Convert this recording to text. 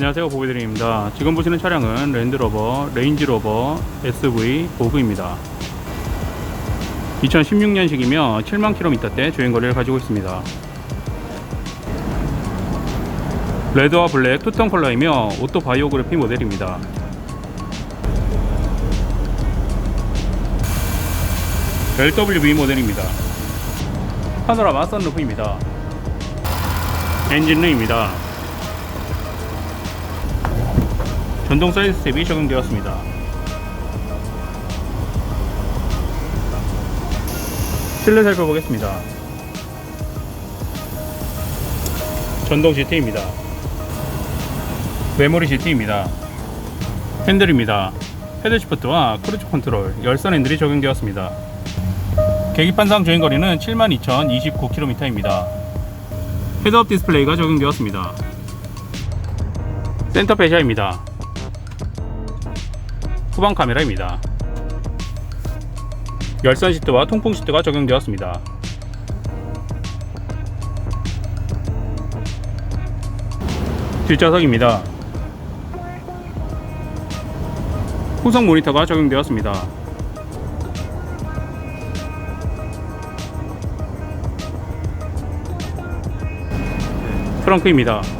안녕하세요 보배드림입니다. 지금 보시는 차량은 랜드로버 레인지로버 SV 보그입니다. 2016년식이며 7만 킬로미터대 주행거리를 가지고 있습니다. 레드와 블랙 투톤 컬러이며 오토 바이오그래피 모델입니다. LWB 모델입니다. 파노라마 선루프입니다. 엔진룸입니다 전동 사이드 스텝이 적용되었습니다. 실내 살펴보겠습니다. 전동 GT입니다. 메모리 GT입니다. 핸들입니다. 헤드 시프트와 크루즈 컨트롤, 열선 핸들이 적용되었습니다. 계기판상 주행거리는 72,029km입니다. 헤드업 디스플레이가 적용되었습니다. 센터 배샤입니다. 후방 카메라입니다. 열선 시트와 통풍 시트가 적용되었습니다. 뒷좌석입니다. 후속 모니터가 적용되었습니다. 트렁크입니다.